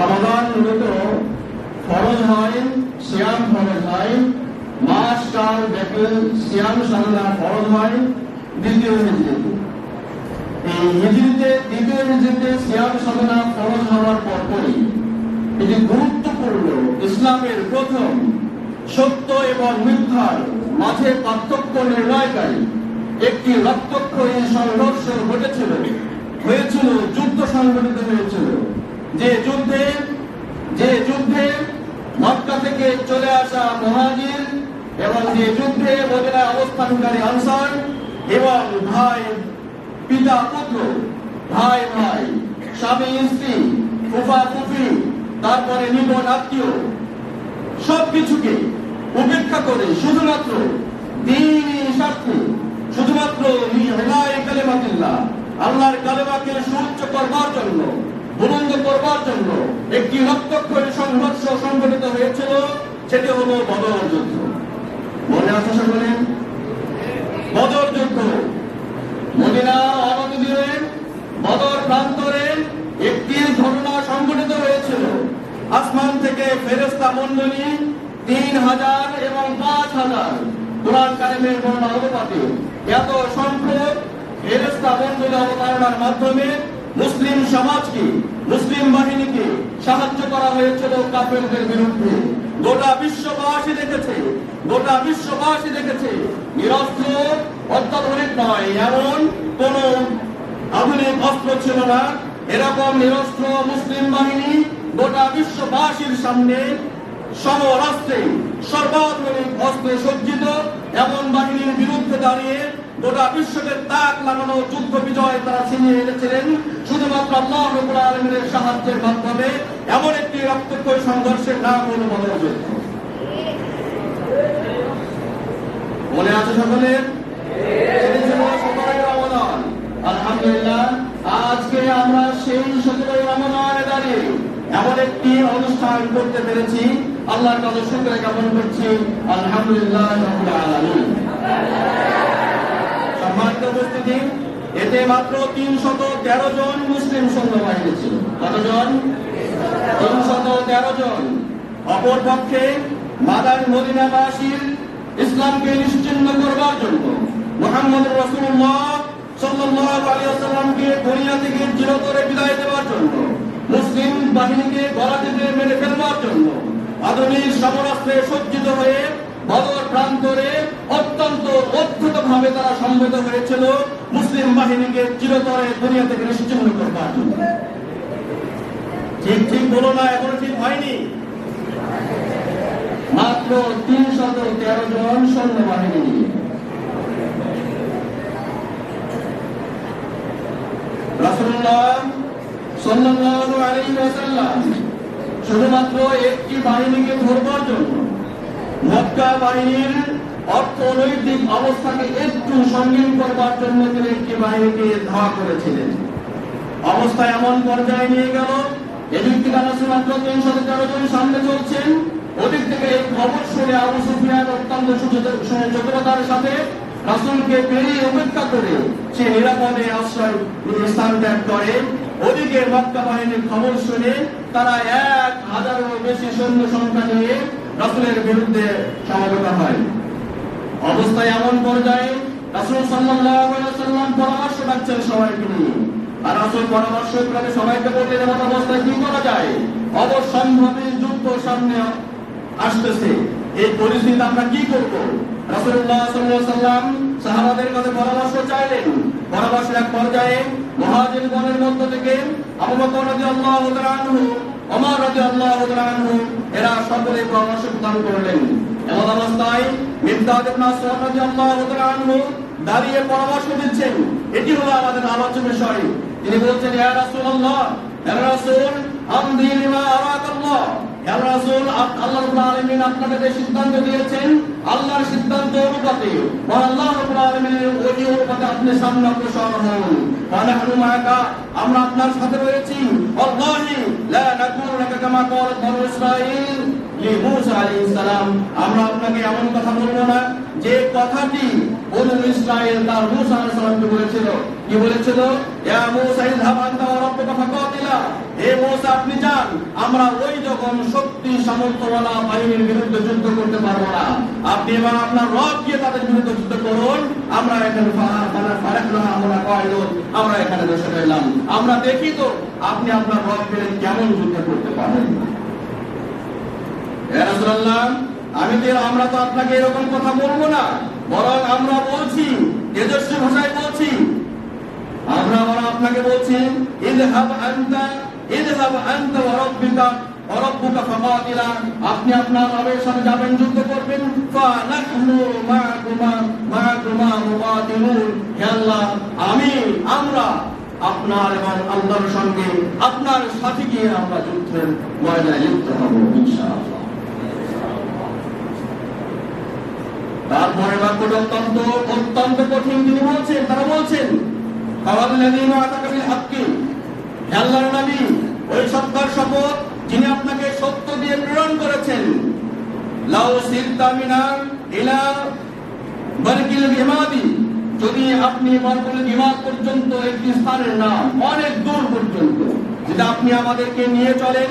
রমাদান মূলত ফরজ হয়, সিয়াম ফরজ হয়। মাস, কাল ব্যাপী সিয়াম সাধনা ফরজ হয়, দ্বিতীয় হিজড়িতে এই হিজড়িতে দ্বিতীয় সিয়াম সাধনা ফরজ হওয়ার এটি গুরুত্বপূর্ণ ইসলামের প্রথম সত্য এবং মিথ্যার মাঝে পার্থক্য নির্ণয়কারী একটি রক্তক্ষয়ী সংঘর্ষ ঘটেছিল, হয়েছিল, যুদ্ধ সংঘটিত হয়েছিল। যে যুদ্ধে যে যুদ্ধে মক্কা থেকে চলে আসা মহাজির এবং যে যুদ্ধে মদিনায় অবস্থানকারী আনসার এবং ভাই, পিতা, পুত্র, ভাই ভাই, স্বামী, স্ত্রী, ফুফা, ফুফি, তারপরে নিকট আত্মীয়, সবকিছুকে উপেক্ষা করে শুধুমাত্র দিনই স্বার্থে শুধুমাত্র হেলায় কালেমাতিল্লাহ, আল্লাহর কালেমাকে সুউচ্চ করবার জন্য বুলন্দ করবার জন্য একটি রক্তক্ষয়ী সংঘর্ষ সংঘটিত হয়েছিল, সেটি হলো বদর যুদ্ধ। মনে আছে সকলে? বদর যুদ্ধ। মদিনা অনদীরে বদর প্রান্তরে একটি ঘটনা সংঘটিত হয়েছিল। আসমান থেকে ফেরেস্তা মন্ডলী তিন হাজার এবং পাঁচ হাজার, কোরআন কারিমের বর্ণনা অনুপাতে এত সংখ্যক ফেরেস্তা মন্ডলী অবতারণার মাধ্যমে মুসলিম সমাজকে, মুসলিম বাহিনীকে সাহায্য করা হয়েছিল কাফেরদের বিরুদ্ধে। গোটা বিশ্ববাসী দেখেছে, গোটা বিশ্ববাসী দেখেছে, নিরস্ত্র, অত্যাধুনিক নয়, এমন কোন আধুনিক অস্ত্র ছিল না। এরকম নিরস্ত্র মুসলিম বাহিনী গোটা বিশ্ববাসীর সামনে সমরাস্ত্রে সর্বাধুনিক অস্ত্রে সজ্জিত এমন বাহিনীর বিরুদ্ধে দাঁড়িয়ে গোটা বিশ্বকে তাক লাগানো যুদ্ধ বিজয় তারা ছিনিয়ে এনেছিলেন। শুধুমাত্র আল্লাহ রবুল আলমের সাহায্যের মাধ্যমে এমন একটি রক্তক্ষয়ী সংঘর্ষের নাম হল বদর যুদ্ধ। মনে আছে সকলের আজকে আমরা সেই সতেরোই রমজানে দাঁড়িয়ে এমন একটি অনুষ্ঠান করতে পেরেছি। আল্লাহর কাছে শুক্র জ্ঞাপন করছি, আলহামদুলিল্লাহ আলামিন। সম্মানিত উপস্থিতি, এতে মাত্র তিনশত তেরো জন মুসলিম সৈন্যবাহিনী ছিল। কতজন? তিনশত তেরো জন। অপর পক্ষে মাদার মদিনাবাসীর ইসলামকে নিশ্চিন্ন করবার জন্য মোহাম্মদ রসুল্লাহ সাল্লাল্লাহু আলাইহি ওয়াসাল্লামকে দুনিয়া থেকে চিরতরে বিদায় দেওয়ার জন্য, মুসলিম বাহিনীকে গলা টিপে মেরে ফেলবার জন্য আধুনিক সমরাস্ত্রে সজ্জিত হয়ে বদর প্রান্তরে অত্যন্ত অদ্ভুত ভাবে তারা সম্মিলিত হয়েছিল। মুসলিম বাহিনীকে চিরতরে দুনিয়া থেকে নিশ্চিন্ন করবার ঠিক ঠিক বলো না, এখনও ঠিক হয়নি? মাত্র তিনশত তেরো জন সৈন্যবাহিনী বাহিনী রাসূলুল্লাহ সাল্লাল্লাহু আলাইহি ওয়াসাল্লাম শুধুমাত্র একটি বাহিনীকে ধরবার জন্য মক্কা বাহিনীর অর্থনৈতিক অবস্থাকে একটু সঙ্গীন করবার জন্য তিনি একটি বাহিনীকে ধাওয়া করেছিলেন অবস্থা এমন পর্যায়ে নিয়ে গেল, এদিক থেকে আনাসি মাত্র তিনশো তেরো জন সামনে চলছেন, ওদিক থেকে এই খবর শুনে আবু সুফিয়ান অত্যন্ত সুযোগতার সাথে রাসুলকে পেরিয়ে উপেক্ষা করে সে নিরাপদে আশ্রয় স্থান ত্যাগ করে। ওদিকে মক্কা বাহিনীর খবর শুনে তারা এক হাজারেরও বেশি সৈন্য সংখ্যা নিয়ে রাসুলের বিরুদ্ধে সমবেত হয়। অবস্থায় এমন পর্যায়ে রাসুল ওয়াসাল্লাম পরামর্শ ডাকছেন সবাইকে নিয়ে। আর রাসুল পরামর্শ করে সবাইকে বললেন, এমন অবস্থায় কি করা যায়? অবসম্ভাবী যুদ্ধ সামনে আসতেছে। এই পরিস্থিতি আমরা কি করব? আলাইহি ওয়াসাল্লাম সাহাবাদের কাছে পরামর্শ চাইলেন। পরামর্শের এক পর্যায়ে মুহাজিরগণের মধ্য থেকে আবু বকর রাদিয়াল্লাহু তাআলা ওমর রাদিয়াল্লাহু তাআলা এরা সকলে পরামর্শ প্রদান করলেন। এমন অবস্থায় দাঁড়িয়ে পরামর্শ দিচ্ছেন। এটি হলো আমাদের আলোচ্য বিষয়। তিনি বলছেন আমদি লিমা আরাকাল্লাহ। আপনাকে সিদ্ধান্ত দিয়েছেন, আল্লাহর সিদ্ধান্ত অনুপাতে আল্লাহ ওই অনুপাতে আপনি সামনে অগ্রসর হন। ফানাহনু মাআকা আমরা আপনার সাথে রয়েছি। আল্লাহি লা নাকুনু লাকা কামা ক্বালাত আমরা ওই যখন শক্তি সামর্থ্যওয়ালা বাহিনীর বিরুদ্ধে যুদ্ধ করতে পারব না। আপনি আপনার রব গিয়ে তাদের বিরুদ্ধে যুদ্ধ করুন। আমরা এখানে মানে আমরা কয়জন আমরা এখানে বসে রইলাম। আমরা দেখি তো, আপনি আপনার রব কেমন যুদ্ধ করতে পারেন? আমি তো আমরা তো আপনাকে এরকম কথা বলব না, বরং আমরা বলছি, তেজস্বী ভাষায় বলছি। আমরা আবার আপনাকে বলছি ইযহাব আনতা ইযহাব আনতা ওয়া ওয়া আপনি আপনার রবের সাথে যাবেন, যুদ্ধ করবেন। ফানাহনু মাআকুমা মাআকুমা মুকাতিলুন হে আল্লাহ, আমি, আমরা, আপনার এবং আল্লাহর সঙ্গে আপনার সাথে গিয়ে আমরা যুদ্ধের ময়দানে লিপ্ত হব, ইনশাআল্লাহ। তারপরে বাক্যটা অত্যন্ত অত্যন্ত কঠিন। তিনি বলছেন, তারা বলছেন যদি আপনি পর্যন্ত একটি স্থানের নাম, অনেক দূর পর্যন্ত, যদি আপনি আমাদেরকে নিয়ে চলেন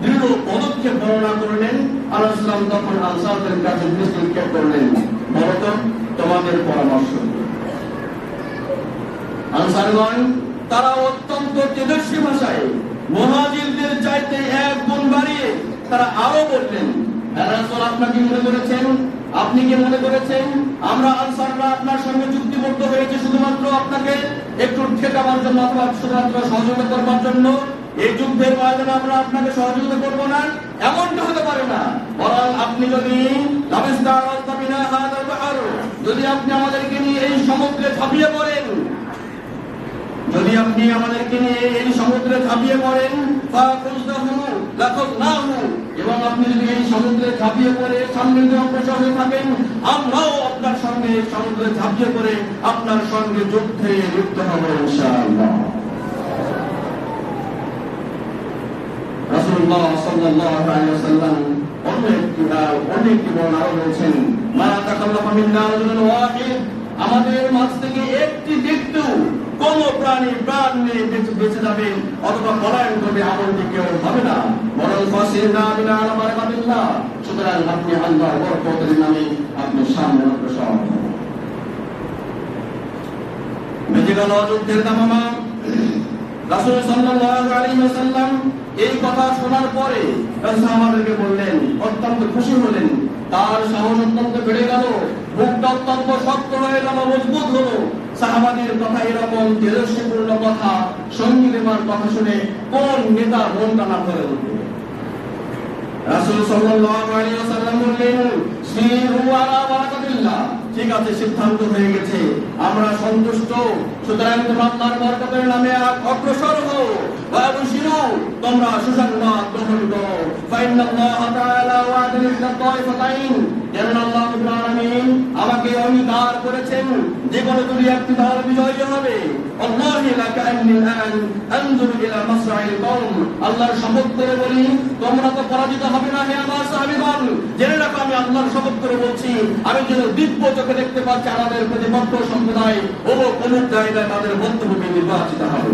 দৃঢ় পদক্ষেপ বর্ণনা করলেন আল্লাহ সাল্লাম তখন আনসারদের কাছে করলেন। বলত, তোমাদের পরামর্শ আনসারগণ, তারা অত্যন্ত তেজস্বী ভাষায় মহাজিরদের চাইতে এক গুণ বাড়িয়ে তারা আরও বললেন "হ্যাঁ আপনাকে মনে করেছেন? আপনি কি মনে করেছেন? আমরা আনসাররা আপনার সঙ্গে চুক্তিবদ্ধ হয়েছে শুধুমাত্র আপনাকে একটু ঠেকাবার জন্য অথবা শুধুমাত্র সহযোগিতা করবার জন্য এই যুদ্ধের ময়দানে আমরা আপনাকে সহযোগিতা করব না, এমনটা হতে পারে না। বরং আপনি যদি যদি আপনি আমাদেরকে নিয়ে এই সমুদ্রে ঝাঁপিয়ে পড়েন, যদি আপনি আমাদেরকে নিয়ে এই সমুদ্রে ঝাঁপিয়ে পড়েন এবং আপনি যদি এই সমুদ্রে ঝাঁপিয়ে পড়ে সামনে অগ্রসর থাকেন, আমরাও আপনার সঙ্গে সমুদ্রে ঝাঁপিয়ে পড়ে, আপনার সঙ্গে যুদ্ধে লিপ্ত হব ইনশাআল্লাহ। রাসূলুল্লাহ সাল্লাল্লাহু আলাইহি অন্য একটি অন্য একটি বর্ণনা আরও বলছেন মা তাকাল্লাফা ওয়াহিদ, আমাদের মাঝ থেকে একটি ব্যক্তিও কোন প্রাণী প্রাণ নিয়ে বেঁচে যাবে অথবা পলায়ন করবে এমনটি কেউ হবে না। আপনি সামনে অগ্রসর হন। বেঁচে দামামা রাসূল সাল্লাল্লাহু আলাইহি ওয়াসাল্লাম এই কথা শোনার পরে রাসূল আমাদেরকে বললেন, অত্যন্ত খুশি হলেন। তার সাহস অত্যন্ত বেড়ে গেল বুকটা অত্যন্ত শক্ত হয়ে গেল, মজবুত হলো। সাহাবাদের কথা এরকম তেজস্বীপূর্ণ কথা সঙ্গী দেবার কথা শুনে কোন নেতা মনটা না করে উঠবে রাসূল সাল্লাল্লাহু আলাইহি ওয়াসাল্লাম বললেন সিরু আলা বারাকাতিল্লাহ ঠিক আছে, সিদ্ধান্ত হয়ে গেছে। আমরা সন্তুষ্ট। সুতরাং তোমরা বরকতের নামে অগ্রসর হও। আমাকে করেছেন যে একটি হবে। আল্লাহর শপথ করে বলি, তোমরা তো পরাজিত হবে না হে আমার জেনে রাখো আমি আল্লাহর শপথ করে বলছি আমি যেন দিব্য চোখে দেখতে পাচ্ছি আমাদের প্রতিপক্ষ সম্প্রদায় ও কোন জায়গায় তাদের বন্ধুভূমি নির্বাচিত হবে।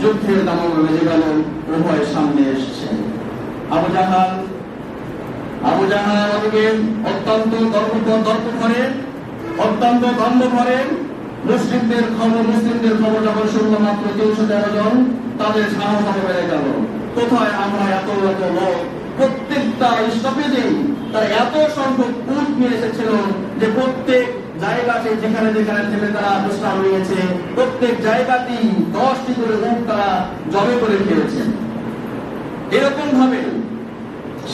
যুদ্ধের গেল। উভয় সামনে এসেছে আবু জাহাল আবু জাহাল অত্যন্ত গর্ব দর্প করে, অত্যন্ত গন্ধ করে মুসলিমদের খবর মুসলিমদের খবর যখন শুনলো মাত্র তিনশো তেরো জন, তাদের সাহস আরও বেড়ে গেল। কোথায় আমরা এত এত লোক? প্রত্যেকটা স্টপেজেই তারা এত সংখ্যক উট নিয়ে এসেছিল যে প্রত্যেক জায়গাতে যেখানে যেখানে থেকে তারা বিশ্রাম নিয়েছে, প্রত্যেক জায়গাতেই দশটি করে উট তারা জবে করে খেয়েছেন এরকম ভাবে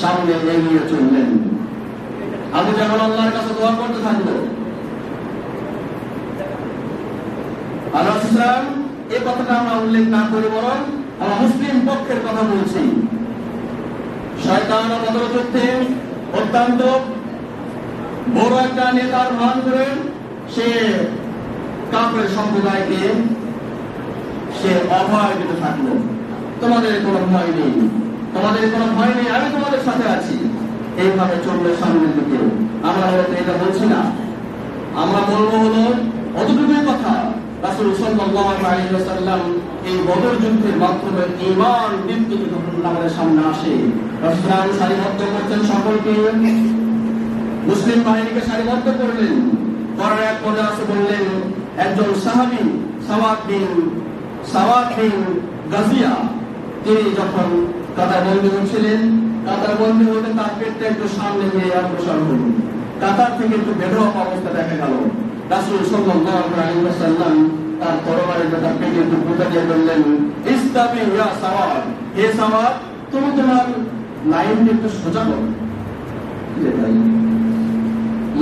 সামনে এগিয়ে চললেন। আবু জাহাল আল্লাহর কাছে দোয়া করতে থাকল এই কথাটা আমরা উল্লেখ না করে বরং আমরা মুসলিম পক্ষের কথা বলছি। শয়তান অত্যন্ত বড় একটা নেতার মান করে সে কাপড়ের সম্প্রদায়কে সে অভয় দিতে থাকল তোমাদের কোনো ভয় নেই। তোমাদের কোনো ভয় নেই, আমি তোমাদের সাথে আছি। এইভাবে চলবে সামনের দিকে। আমরা হয়তো এটা বলছি না। আমরা বলব হলো, অতটুকুই কথা, রাসূল এই বদর যুদ্ধের মাধ্যমে ঘটনা আমাদের সামনে আসে। সারিবদ্ধ সকলকে। মুসলিম বাহিনীকে সারিবদ্ধ করলেন। করার এক পর্যায়ে বললেন, একজন সাহাবী বিন বিন গাজিয়া, তিনি যখন কাতার বন্দী হচ্ছিলেন। কাতার বন্দী হতে তার পেটটা একটু সামনে নিয়ে অগ্রসর হল কাতার থেকে একটু বের অবস্থা দেখা গেল। রাসূল সাল্লাল্লাহু আলাইহি তার পেটে একটু দিয়ে বললেন ইয়া সাওয়াদ হে সাওয়াদ তুমি তোমার লাইনটা একটু সোজা করো।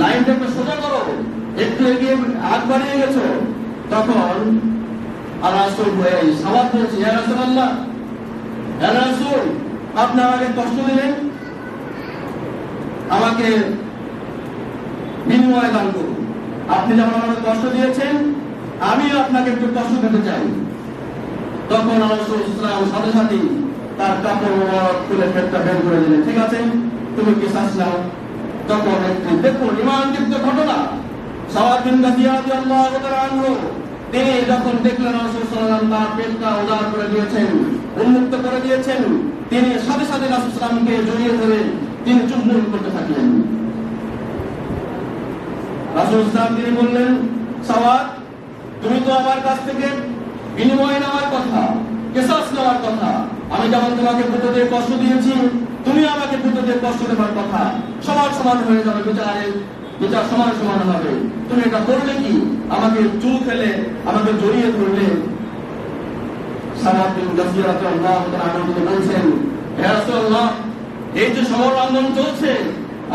লাইনটা একটু সোজা করো। একটু এগিয়ে আগ বাড়িয়ে গেছো। তখন আর রাসূল এই সাওয়াদ বলছে, ইয়া আপনি আমাকে কষ্ট দিলেন? আমাকে বিনিময় দান করুন। আপনি যেমন আমাকে কষ্ট দিয়েছেন আমিও আপনাকে একটু কষ্ট দিতে চাই। তখন আল্লাহ সাথে সাথে তার কাপড় খুলে পেটটা বের করে দিলেন। ঠিক আছে? তুমি কি শ্বাস নাও? তখন একটি দেখুন ইমান ঘটনা সাওয়াদ বিন গাজিয়া রাদিয়াল্লাহু তাআলা তিনি যখন দেখলেন রাসূল তার পেটটা উদার করে দিয়েছেন, উন্মুক্ত করে দিয়েছেন, তিনি সাথে সাথে রাসূল জড়িয়ে ধরে তিনি চুম্বন করতে থাকলেন। রাসূল তিনি বললেন সাওয়াদ তুমি তো আমার কাছ থেকে বিনিময় নেওয়ার কথা কেসাস নেওয়ার কথা। আমি যেমন তোমাকে পুতো দিয়ে কষ্ট দিয়েছি, তুমি আমাকে পুতো দিয়ে কষ্ট দেওয়ার কথা। সমান সমান হয়ে যাবে বিচারে। বিচার সমান সমান হবে। তুমি এটা করলে কি? আমাকে চুল ফেলে, আমাকে জড়িয়ে ধরলে।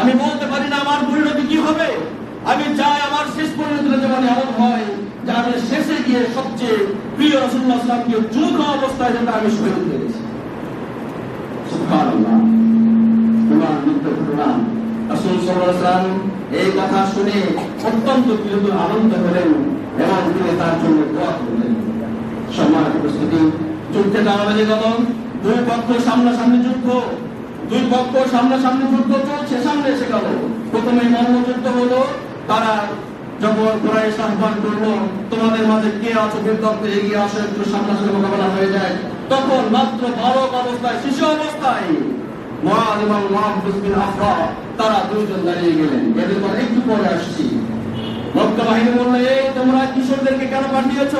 আমি বলতে পারি না আমার পরিণতি কি হবে? আমি চাই আমার শেষ পরিণতিটা যেমন এমন হয়, যে আমি শেষে গিয়ে সবচেয়ে প্রিয় রসুল্লাহ যুগ অবস্থায় যেটা আমি শহীদ ঘটনা রাসূল সাল্লাল্লাহু এই কথা শুনে অত্যন্ত বিরত আনন্দ হলেন এবং তিনি তার জন্য তোমাদের মাঝে কে আছো বিদ্যর্থে এগিয়ে আসো, একটু সামনাসামনি মোকাবেলা হয়ে যায়। তখন মাত্র বালক অবস্থায়, শিশু অবস্থায় এবং তারা দাঁড়িয়ে গেলেন। এদের পর একটু পরে আসছি। মক্কা বাহিনী বলল, এই, তোমরা কিশোরদেরকে কেন পাঠিয়েছো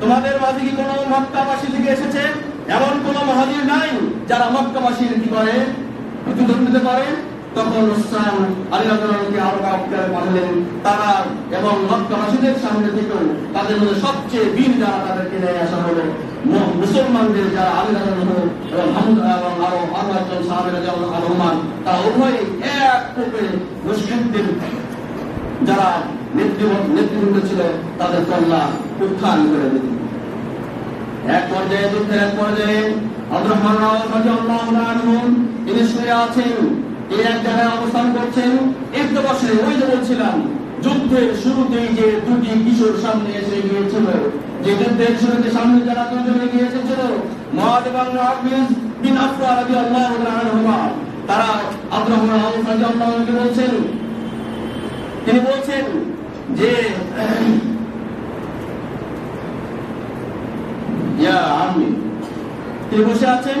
তোমাদের মাঝে কি কোনো মক্কাবাসী থেকে এসেছে? এমন কোন মহাজির নাই যারা মক্কাবাসীর কি করে প্রতিদ্বন্দ্বিতা পারে? তখন উসমান আলী রাদিয়াল্লাহু আরও কাউকে পাঠালেন তারা এবং মক্কাবাসীদের সামনে থেকেও তাদের মধ্যে সবচেয়ে বীর যারা তাদেরকে নিয়ে আসা হলো মুসলমানদের যারা আলী রাদিয়াল্লাহু এবং আরও আরও একজন সাহাবী রাদিয়াল্লাহু আনহুমান তারা উভয়ই এক কোপে মুশরিকদের যারা নেতৃবৃন্দ ছিল, তাদের কল্লা উত্থান করে দিল এক পর্যায়ে যুদ্ধের এক পর্যায়ে আব্দুর রহমান তিনি আছেন। এক জায়গায় অবস্থান করছেন একটু বসে ওই যে বলছিলাম, যুদ্ধের শুরুতেই যে দুটি কিশোর সামনে এসে গিয়েছিল, যে যুদ্ধের শুরুতে সামনে যারা দুজন এগিয়ে এসেছিল মুআদ এবং মুআবিজ বিন আফরা রাদিয়াল্লাহু আনহুমা, তারা আব্দুর রহমান রাদিয়াল্লাহু আনহু বলছেন। তিনি বলছেন যে, ইয়া আমি তিনি বসে আছেন।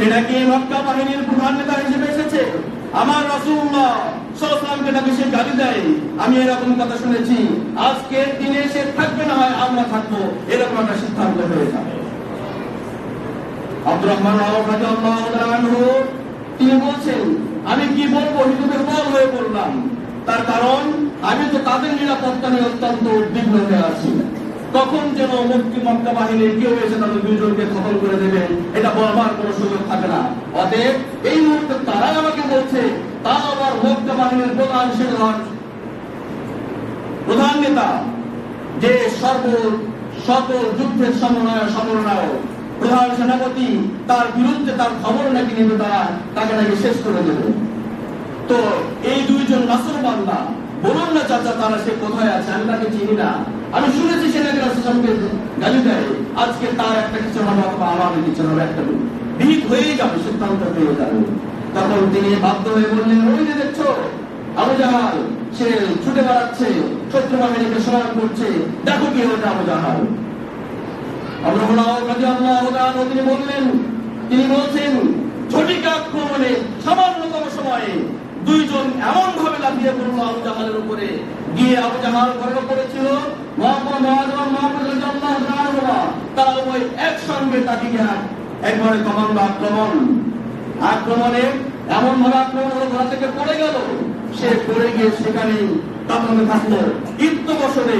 সে নাকি মক্কা বাহিনীর প্রধান নেতা হিসেবে এসেছে। আমার রাসূলুল্লাহ সাল্লাল্লাহু নাকি সে গালি দেয়, আমি এরকম কথা শুনেছি। আজকের দিনে সে থাকবে না, হয় আমরা থাকব, এরকম একটা সিদ্ধান্ত হয়ে যাবে। তিনি বলছেন, আমি কি বলব? হিন্দুদের বল হয়ে পড়লাম তার কারণ, আমি তো তাদের নিরাপত্তা নিয়ে অত্যন্ত উদ্বিগ্ন হয়ে আছি। তখন যেন মুক্তি মক্কা বাহিনীর কেউ এসে তাদের দুজনকে খতম করে দেবে, এটা বলবার কোনো সুযোগ থাকে না। অতএব এই মুহূর্তে তারাই আমাকে বলছে, তা আবার মক্কা বাহিনীর প্রধান সেনার প্রধান নেতা, যে সর্ব সকল যুদ্ধের সমন্বয় সমন্বয় প্রধান সেনাপতি, তার বিরুদ্ধে তার খবর নাকি নেবে তারা, তাকে নাকি শেষ করে দেবে। তো এই দুইজন নাসর বান্দা, বলুন না চাচা, তারা সে কোথায় আছে? আমি তাকে চিনি না। আমি শুনেছি সে নাকি গালি দেয়। আজকে তার একটা কিছু হবে, অথবা আমার কিছু হবে একটা ভিত হয়েই যাবে, সিদ্ধান্ত পেয়ে যাবে। তখন তিনি বাধ্য হয়ে বললেন, ওই যে দেখছ, আবু জাহাল, সে ছুটে বেড়াচ্ছে, শত্রু বাহিনীকে স্মরণ করছে। দেখো কি হচ্ছে আবু জাহাল। তিনি বললেন, তিনি বলছেন, ঝটিকা আক্রমণে সামান্যতম সময়ে দুইজন এমন ভাবে লাফিয়ে পড়ল আবু জাহালের উপরে। গিয়ে আবু জাহাল ঘরে পড়েছিল তারা উভয় একসঙ্গে একবারে আক্রমণ। আক্রমণে এমন ভাবে আক্রমণ হলো থেকে পড়ে গেল। সে পড়ে গিয়ে সেখানে কাপড়ে থাকল। ইত্য বছরে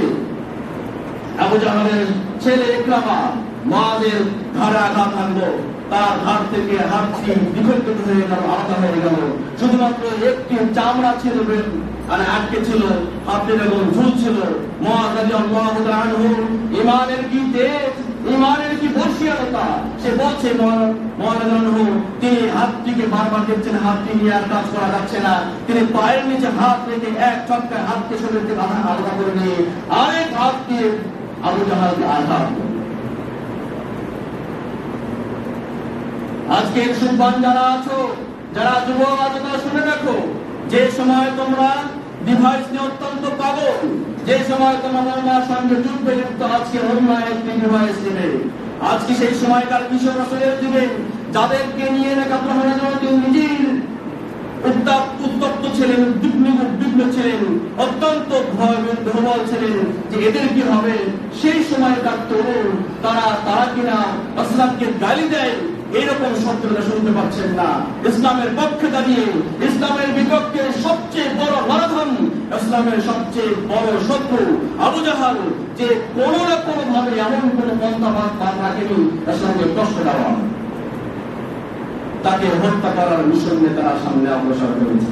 আবু জাহালের ছেলে ইকরামা মাদের ঘাড়ে আঘাত আনলো তার ঘাট থেকে হাতটি বিক্ষিপ্ত হয়ে গেল, আলাদা হয়ে গেল। শুধুমাত্র একটি চামড়া ছিল মানে আটকে ছিল হাতে এবং ঝুলছিল মহাদাজি আল্লাহ আনহু ইমানের কি তেজ ইমানের কি সে বলছে মহাদাজি আনহু, তিনি হাতটিকে বারবার দেখছেন, হাতটি নিয়ে আর কাজ করা যাচ্ছে না। তিনি পায়ের নিচে হাত রেখে এক চক্কায় হাতকে শরীর থেকে আধা আলাদা করে নিয়ে আরেক হাত দিয়ে আবু জাহালকে আঘাত করলেন। আজকে সুলবান যারা আছো, যারা যুবক আছো, তারা শুনে রাখো যে সময় তোমরা ডিভাইস নিয়ে অত্যন্ত পাগল, যে সময় তোমার আমার সঙ্গে যুদ্ধে লিপ্ত আজকে অন্য ডিভাইস নেবে আজকে সেই সময়কার কিশোর আসলের দিবে যাদেরকে নিয়ে আপনারা যেন নিজের উত্তাপ, উত্তপ্ত ছিলেন, উদ্বিগ্ন উদ্বিগ্ন ছিলেন, অত্যন্ত দুর্বল ছিলেন যে এদের কি হবে সেই সময়কার তরুণ, তারা তারা কিনা ইসলামকে গালি দেয় এইরকম শব্দটা শুনতে পাচ্ছেন না। ইসলামের পক্ষে দাঁড়িয়ে, ইসলামের বিপক্ষে সবচেয়ে বড় মারাথন, ইসলামের সবচেয়ে বড় শত্রু আবু জাহাল, যে কোনো না কোনো ভাবে এমন কোনো পন্থা বাদ রাখেনি ইসলামকে কষ্ট দেওয়া তাকে হত্যা করার মিশন নিয়ে তারা সামনে অগ্রসর করেছে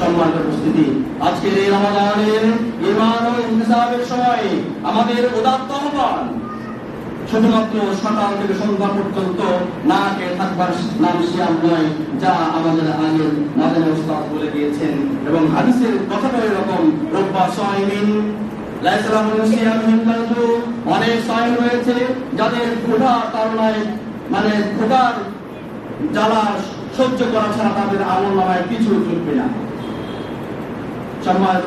সম্মানিত উপস্থিতি, আজকের এই রমাদানের ইমান ও ইনসাফের সময় আমাদের উদাত্ত আহ্বান। শুধুমাত্র সকাল থেকে সন্ধ্যা পর্যন্ত না খেয়ে থাকবার নাম সিয়াম নয়, যা আমাদের আগের মাদানী ওস্তাদ বলে দিয়েছেন। এবং হাদিসের কথাটা এরকম, রব্বা সাইমিন লাইসালামুল সিয়ামিন অনেক যাদের মানে সহ্য করা ছাড়া তাদের কিছু সম্মানিত